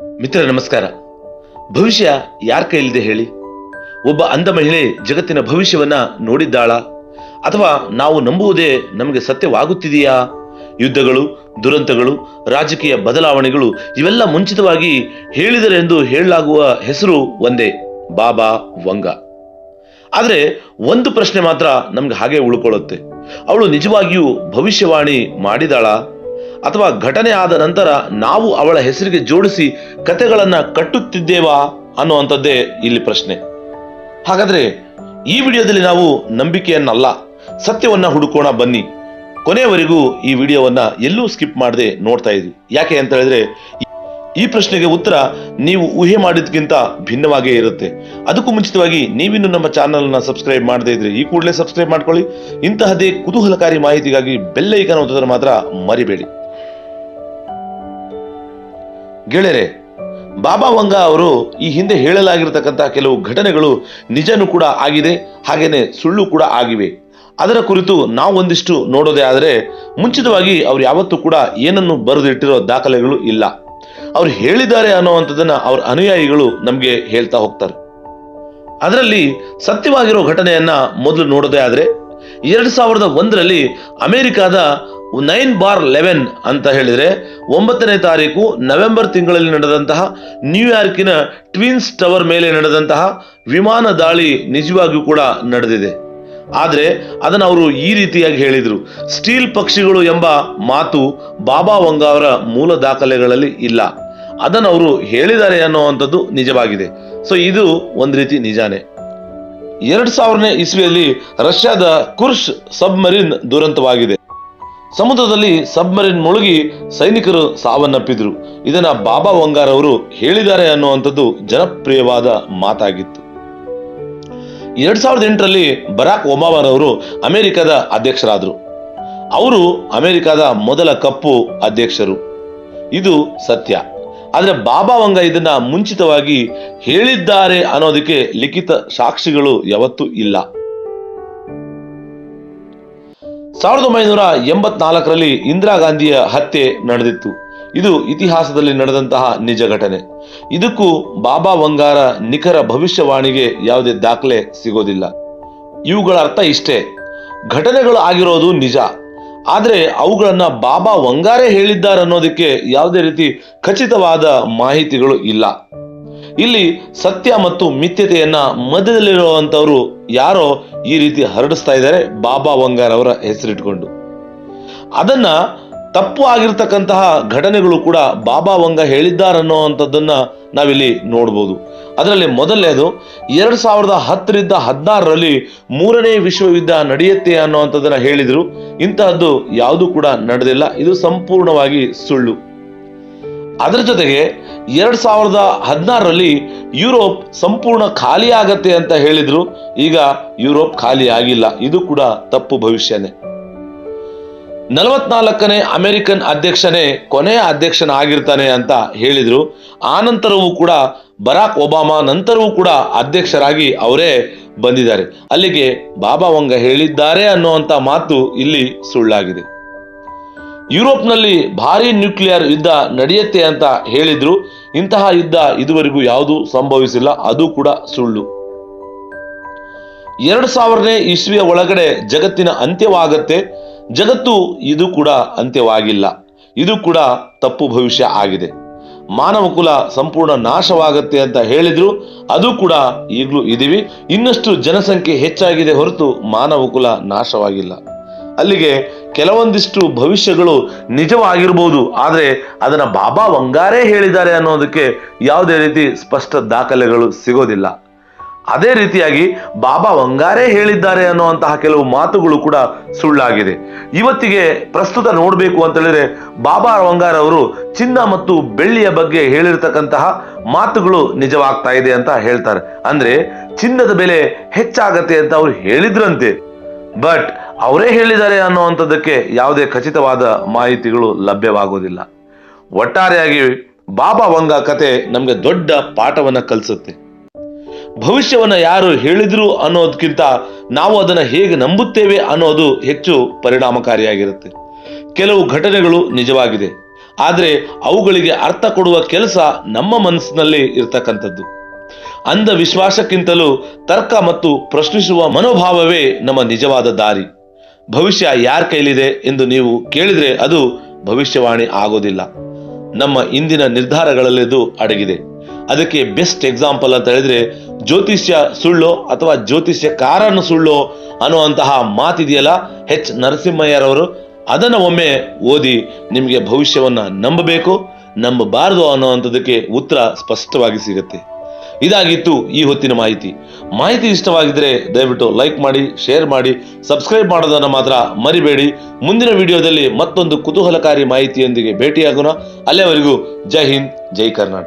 ಮಿತ್ರ ನಮಸ್ಕಾರ. ಭವಿಷ್ಯ ಯಾರ ಕೈಲಿದೆ ಹೇಳಿ? ಒಬ್ಬ ಅಂಧ ಮಹಿಳೆ ಜಗತ್ತಿನ ಭವಿಷ್ಯವನ್ನ ನೋಡಿದ್ದಾಳ? ಅಥವಾ ನಾವು ನಂಬುವುದೇ ನಮಗೆ ಸತ್ಯವಾಗುತ್ತಿದೆಯಾ? ಯುದ್ಧಗಳು, ದುರಂತಗಳು, ರಾಜಕೀಯ ಬದಲಾವಣೆಗಳು ಇವೆಲ್ಲ ಮುಂಚಿತವಾಗಿ ಹೇಳಿದರೆಂದು ಹೇಳಲಾಗುವ ಹೆಸರು ಒಂದೇ, ಬಾಬಾ ವಂಗ. ಆದರೆ ಒಂದು ಪ್ರಶ್ನೆ ಮಾತ್ರ ನಮ್ಗೆ ಹಾಗೆ ಉಳ್ಕೊಳ್ಳುತ್ತೆ. ಅವಳು ನಿಜವಾಗಿಯೂ ಭವಿಷ್ಯವಾಣಿ ಮಾಡಿದಾಳ? ಅಥವಾ ಘಟನೆ ಆದ ನಂತರ ನಾವು ಅವಳ ಹೆಸರಿಗೆ ಜೋಡಿಸಿ ಕತೆಗಳನ್ನ ಕಟ್ಟುತ್ತಿದ್ದೇವಾ ಅನ್ನುವಂಥದ್ದೇ ಇಲ್ಲಿ ಪ್ರಶ್ನೆ. ಹಾಗಾದ್ರೆ ಈ ವಿಡಿಯೋದಲ್ಲಿ ನಾವು ನಂಬಿಕೆಯನ್ನಲ್ಲ, ಸತ್ಯವನ್ನ ಹುಡುಕೋಣ ಬನ್ನಿ. ಕೊನೆಯವರೆಗೂ ಈ ವಿಡಿಯೋವನ್ನ ಎಲ್ಲೂ ಸ್ಕಿಪ್ ಮಾಡದೆ ನೋಡ್ತಾ ಇದ್ವಿ ಯಾಕೆ ಅಂತ ಹೇಳಿದ್ರೆ, ಈ ಪ್ರಶ್ನೆಗೆ ಉತ್ತರ ನೀವು ಊಹೆ ಮಾಡಿದ್ಕಿಂತ ಭಿನ್ನವಾಗೇ ಇರುತ್ತೆ. ಅದಕ್ಕೂ ಮುಂಚಿತವಾಗಿ ನೀವಿನ್ನು ನಮ್ಮ ಚಾನಲ್ನ ಸಬ್ಸ್ಕ್ರೈಬ್ ಮಾಡದೇ ಇದ್ರೆ ಈ ಕೂಡಲೇ ಸಬ್ಸ್ಕ್ರೈಬ್ ಮಾಡ್ಕೊಳ್ಳಿ. ಇಂತಹದೇ ಕುತೂಹಲಕಾರಿ ಮಾಹಿತಿಗಾಗಿ ಬೆಲ್ ಐಕಾನ್ ಒತ್ತೋದನ್ನ ಮಾತ್ರ ಮರಿಬೇಡಿ. ಗೆಳೆಯರೆ, ಬಾಬಾ ವಂಗ ಅವರು ಈ ಹಿಂದೆ ಹೇಳಲಾಗಿರತಕ್ಕಂತಹ ಕೆಲವು ಘಟನೆಗಳು ನಿಜನೂ ಕೂಡ ಆಗಿದೆ, ಹಾಗೇನೆ ಸುಳ್ಳು ಕೂಡ ಆಗಿವೆ. ಅದರ ಕುರಿತು ನಾವು ಒಂದಿಷ್ಟು ನೋಡೋದೇ ಆದರೆ ಮುಂಚಿತವಾಗಿ ಅವ್ರು ಯಾವತ್ತೂ ಕೂಡ ಏನನ್ನು ಬರೆದಿಟ್ಟಿರೋ ದಾಖಲೆಗಳು ಇಲ್ಲ. ಅವ್ರು ಹೇಳಿದ್ದಾರೆ ಅನ್ನೋವಂಥದ್ದನ್ನು ಅವ್ರ ಅನುಯಾಯಿಗಳು ನಮಗೆ ಹೇಳ್ತಾ ಹೋಗ್ತಾರೆ. ಅದರಲ್ಲಿ ಸತ್ಯವಾಗಿರೋ ಘಟನೆಯನ್ನ ಮೊದಲು ನೋಡೋದೇ ಆದ್ರೆ ಎರಡ್ ಸಾವಿರದ ಒಂದರಲ್ಲಿ ಅಮೆರಿಕಾದ ನೈನ್ ಬಾರ್ ಲೆವೆನ್ ಅಂತ ಹೇಳಿದರೆ ಒಂಬತ್ತನೇ ತಾರೀಕು ನವೆಂಬರ್ ತಿಂಗಳಲ್ಲಿ ನಡೆದಂತಹ ನ್ಯೂಯಾರ್ಕಿನ ಟ್ವಿನ್ಸ್ ಟವರ್ ಮೇಲೆ ನಡೆದಂತಹ ವಿಮಾನ ದಾಳಿ ನಿಜವಾಗಿಯೂ ಕೂಡ ನಡೆದಿದೆ. ಆದರೆ ಅದನ್ನು ಅವರು ಈ ರೀತಿಯಾಗಿ ಹೇಳಿದರು. ಸ್ಟೀಲ್ ಪಕ್ಷಿಗಳು ಎಂಬ ಮಾತು ಬಾಬಾ ವಂಗ ಅವರ ಮೂಲ ದಾಖಲೆಗಳಲ್ಲಿ ಇಲ್ಲ. ಅದನ್ನು ಅವರು ಹೇಳಿದ್ದಾರೆ ಅನ್ನೋವಂಥದ್ದು ನಿಜವಾಗಿದೆ. ಸೊ ಇದು ಒಂದು ರೀತಿ ನಿಜಾನೇ. ಎರಡ್ ಸಾವಿರನೇ ಇಸ್ವಿಯಲ್ಲಿ ರಷ್ಯಾದ ಕುರ್ಶ್ ಸಬ್ಮರೀನ್ ದುರಂತವಾಗಿದೆ. ಸಮುದ್ರದಲ್ಲಿ ಸಬ್ಮರೀನ್ ಮುಳುಗಿ ಸೈನಿಕರು ಸಾವನ್ನಪ್ಪಿದ್ರು. ಇದನ್ನ ಬಾಬಾ ವಂಗಾರ್ ಅವರು ಹೇಳಿದ್ದಾರೆ ಅನ್ನುವಂಥದ್ದು ಜನಪ್ರಿಯವಾದ ಮಾತಾಗಿತ್ತು. ಎರಡ್ ಸಾವಿರದ ಎಂಟರಲ್ಲಿ ಬರಾಕ್ ಒಬಾಮರವರು ಅಮೆರಿಕದ ಅಧ್ಯಕ್ಷರಾದರು. ಅವರು ಅಮೆರಿಕದ ಮೊದಲ ಕಪ್ಪು ಅಧ್ಯಕ್ಷರು. ಇದು ಸತ್ಯ. ಆದ್ರೆ ಬಾಬಾ ವಂಗ ಇದನ್ನ ಮುಂಚಿತವಾಗಿ ಹೇಳಿದ್ದಾರೆ ಅನ್ನೋದಕ್ಕೆ ಲಿಖಿತ ಸಾಕ್ಷಿಗಳು ಯಾವತ್ತೂ ಇಲ್ಲ. ಸಾವಿರದ ಒಂಬೈನೂರ ಎಂಬತ್ನಾಲ್ಕರಲ್ಲಿ ಇಂದಿರಾ ಗಾಂಧಿಯ ಹತ್ಯೆ ನಡೆದಿತ್ತು. ಇದು ಇತಿಹಾಸದಲ್ಲಿ ನಡೆದಂತಹ ನಿಜ ಘಟನೆ. ಇದಕ್ಕೂ ಬಾಬಾ ವಂಗಾರ ನಿಖರ ಭವಿಷ್ಯವಾಣಿಗೆ ಯಾವುದೇ ದಾಖಲೆ ಸಿಗೋದಿಲ್ಲ. ಇವುಗಳ ಅರ್ಥ ಇಷ್ಟೇ. ಘಟನೆಗಳು ಆಗಿರೋದು ನಿಜ. ಆದರೆ ಅವುಗಳನ್ನು ಬಾಬಾ ವಂಗಾರೆ ಹೇಳಿದ್ದಾರೆ ಅನ್ನೋದಕ್ಕೆ ಯಾವುದೇ ರೀತಿ ಖಚಿತವಾದ ಮಾಹಿತಿಗಳು ಇಲ್ಲ. ಇಲ್ಲಿ ಸತ್ಯ ಮತ್ತು ಮಿಥ್ಯತೆಯನ್ನ ಮಧ್ಯದಲ್ಲಿರುವಂತವರು ಯಾರೋ ಈ ರೀತಿ ಹರಡಿಸ್ತಾ ಇದ್ದಾರೆ ಬಾಬಾ ವಂಗಾರ್ ಅವರ ಹೆಸರಿಟ್ಕೊಂಡು. ಅದನ್ನ ತಪ್ಪು ಆಗಿರ್ತಕ್ಕಂತಹ ಘಟನೆಗಳು ಕೂಡ ಬಾಬಾ ವಂಗ ಹೇಳಿದ್ದಾರನ್ನುವಂಥದ್ದನ್ನ ನಾವಿಲ್ಲಿ ನೋಡ್ಬೋದು. ಅದರಲ್ಲಿ ಮೊದಲನೇದು, ಎರಡು ಸಾವಿರದ ಹತ್ತರಿಂದ ಹದಿನಾರರಲ್ಲಿ ಮೂರನೇ ವಿಶ್ವಯುದ್ಧ ನಡೆಯುತ್ತೆ ಅನ್ನೋವಂಥದ್ದನ್ನು ಹೇಳಿದರು. ಇಂತಹದ್ದು ಯಾವುದು ಕೂಡ ನಡೆದಿಲ್ಲ. ಇದು ಸಂಪೂರ್ಣವಾಗಿ ಸುಳ್ಳು. ಅದರ ಜೊತೆಗೆ ಎರಡು ಸಾವಿರದ ಹದಿನಾರರಲ್ಲಿ ಯುರೋಪ್ ಸಂಪೂರ್ಣ ಖಾಲಿ ಆಗತ್ತೆ ಅಂತ ಹೇಳಿದರು. ಈಗ ಯುರೋಪ್ ಖಾಲಿ ಆಗಿಲ್ಲ. ಇದು ಕೂಡ ತಪ್ಪು ಭವಿಷ್ಯನೇ. ನಲವತ್ನಾಲ್ಕನೇ ಅಮೆರಿಕನ್ ಅಧ್ಯಕ್ಷನೇ ಕೊನೆಯ ಅಧ್ಯಕ್ಷನ ಆಗಿರ್ತಾನೆ ಅಂತ ಹೇಳಿದ್ರು. ಆ ನಂತರವೂ ಕೂಡ ಬರಾಕ್ ಒಬಾಮಾ ನಂತರವೂ ಕೂಡ ಅಧ್ಯಕ್ಷರಾಗಿ ಅವರೇ ಬಂದಿದ್ದಾರೆ. ಅಲ್ಲಿಗೆ ಬಾಬಾ ವಂಗ ಹೇಳಿದ್ದಾರೆ ಅನ್ನುವಂಥ ಮಾತು ಇಲ್ಲಿ ಸುಳ್ಳಾಗಿದೆ. ಯುರೋಪ್ನಲ್ಲಿ ಭಾರಿ ನ್ಯೂಕ್ಲಿಯರ್ ಯುದ್ಧ ನಡೆಯುತ್ತೆ ಅಂತ ಹೇಳಿದ್ರು. ಇಂತಹ ಯುದ್ಧ ಇದುವರೆಗೂ ಯಾವುದೂ ಸಂಭವಿಸಿಲ್ಲ, ಅದು ಕೂಡ ಸುಳ್ಳು. ಎರಡು ಸಾವಿರನೇ ಇಸ್ವಿಯ ಒಳಗಡೆ ಜಗತ್ತಿನ ಅಂತ್ಯವಾಗತ್ತೆ. ಜಗತ್ತು ಇದು ಕೂಡ ಅಂತ್ಯವಾಗಿಲ್ಲ. ಇದು ಕೂಡ ತಪ್ಪು ಭವಿಷ್ಯ ಆಗಿದೆ. ಮಾನವ ಕುಲ ಸಂಪೂರ್ಣ ನಾಶವಾಗತ್ತೆ ಅಂತ ಹೇಳಿದ್ರು, ಅದು ಕೂಡ ಈಗಲೂ ಇದೀವಿ ಇನ್ನಷ್ಟು ಜನಸಂಖ್ಯೆ ಹೆಚ್ಚಾಗಿದೆ ಹೊರತು ಮಾನವ ಕುಲ ನಾಶವಾಗಿಲ್ಲ. ಅಲ್ಲಿಗೆ ಕೆಲವೊಂದಿಷ್ಟು ಭವಿಷ್ಯಗಳು ನಿಜವಾಗಿರ್ಬೋದು, ಆದರೆ ಅದನ್ನು ಬಾಬಾ ವಂಗಾರೇ ಹೇಳಿದ್ದಾರೆ ಅನ್ನೋದಕ್ಕೆ ಯಾವುದೇ ರೀತಿ ಸ್ಪಷ್ಟ ದಾಖಲೆಗಳು ಸಿಗೋದಿಲ್ಲ. ಅದೇ ರೀತಿಯಾಗಿ ಬಾಬಾ ವಂಗಾರೇ ಹೇಳಿದ್ದಾರೆ ಅನ್ನುವಂತಹ ಕೆಲವು ಮಾತುಗಳು ಕೂಡ ಸುಳ್ಳಾಗಿದೆ. ಇವತ್ತಿಗೆ ಪ್ರಸ್ತುತ ನೋಡಬೇಕು ಅಂತ ಹೇಳಿದ್ರೆ ಬಾಬಾ ವಂಗಾರ್ ಅವರು ಚಿನ್ನ ಮತ್ತು ಬೆಳ್ಳಿಯ ಬಗ್ಗೆ ಹೇಳಿರ್ತಕ್ಕಂತಹ ಮಾತುಗಳು ನಿಜವಾಗ್ತಾ ಇದೆ ಅಂತ ಹೇಳ್ತಾರೆ. ಅಂದ್ರೆ ಚಿನ್ನದ ಬೆಲೆ ಹೆಚ್ಚಾಗತ್ತೆ ಅಂತ ಅವ್ರು ಹೇಳಿದ್ರಂತೆ. ಬಟ್ ಅವರೇ ಹೇಳಿದ್ದಾರೆ ಅನ್ನುವಂಥದ್ದಕ್ಕೆ ಯಾವುದೇ ಖಚಿತವಾದ ಮಾಹಿತಿಗಳು ಲಭ್ಯವಾಗೋದಿಲ್ಲ. ಒಟ್ಟಾರೆಯಾಗಿ ಬಾಬಾ ವಂಗ ಕತೆ ನಮಗೆ ದೊಡ್ಡ ಪಾಠವನ್ನು ಕಲಿಸುತ್ತೆ. ಭವಿಷ್ಯವನ್ನ ಯಾರು ಹೇಳಿದ್ರು ಅನ್ನೋದಕ್ಕಿಂತ ನಾವು ಅದನ್ನ ಹೇಗೆ ನಂಬುತ್ತೇವೆ ಅನ್ನೋದು ಹೆಚ್ಚು ಪರಿಣಾಮಕಾರಿಯಾಗಿರುತ್ತೆ. ಕೆಲವು ಘಟನೆಗಳು ನಿಜವಾಗಿದೆ. ಆದರೆ ಅವುಗಳಿಗೆ ಅರ್ಥ ಕೊಡುವ ಕೆಲಸ ನಮ್ಮ ಮನಸ್ಸಿನಲ್ಲಿ ಇರತಕ್ಕಂಥದ್ದು. ಅಂಧವಿಶ್ವಾಸಕ್ಕಿಂತಲೂ ತರ್ಕ ಮತ್ತು ಪ್ರಶ್ನಿಸುವ ಮನೋಭಾವವೇ ನಮ್ಮ ನಿಜವಾದ ದಾರಿ. ಭವಿಷ್ಯ ಯಾರ ಕೈಲಿದೆ ಎಂದು ನೀವು ಕೇಳಿದರೆ ಅದು ಭವಿಷ್ಯವಾಣಿ ಆಗೋದಿಲ್ಲ. ನಮ್ಮ ಇಂದಿನ ನಿರ್ಧಾರಗಳಲ್ಲಿದು ಅಡಗಿದೆ. ಅದಕ್ಕೆ ಬೆಸ್ಟ್ ಎಕ್ಸಾಂಪಲ್ ಅಂತ ಹೇಳಿದ್ರೆ ಜ್ಯೋತಿಷ್ಯ ಸುಳ್ಳೋ ಅಥವಾ ಜ್ಯೋತಿಷ್ಯ ಕಾರನ್ನು ಸುಳ್ಳೋ ಅನ್ನುವಂತಹ ಮಾತಿದೆಯಲ್ಲ ಎಚ್ ನರಸಿಂಹಯ್ಯರವರು. ಅದನ್ನು ಒಮ್ಮೆ ಓದಿ ನಿಮಗೆ ಭವಿಷ್ಯವನ್ನ ನಂಬಬೇಕು, ನಂಬಬಾರದು ಅನ್ನುವಂಥದ್ದಕ್ಕೆ ಉತ್ತರ ಸ್ಪಷ್ಟವಾಗಿ ಸಿಗುತ್ತೆ. ಇದಾಗಿತ್ತು ಈ ಹೊತ್ತಿನ ಮಾಹಿತಿ. ಮಾಹಿತಿ ಇಷ್ಟವಾಗಿದ್ದರೆ ದಯವಿಟ್ಟು ಲೈಕ್ ಮಾಡಿ ಶೇರ್ ಮಾಡಿ ಸಬ್ಸ್ಕ್ರೈಬ್ ಮಾಡೋದನ್ನು ಮಾತ್ರ ಮರಿಬೇಡಿ. ಮುಂದಿನ ವಿಡಿಯೋದಲ್ಲಿ ಮತ್ತೊಂದು ಕುತೂಹಲಕಾರಿ ಮಾಹಿತಿಯೊಂದಿಗೆ ಭೇಟಿಯಾಗೋಣ. ಅಲ್ಲಿಯವರೆಗೂ ಜೈ ಹಿಂದ್, ಜೈ ಕರ್ನಾಟಕ.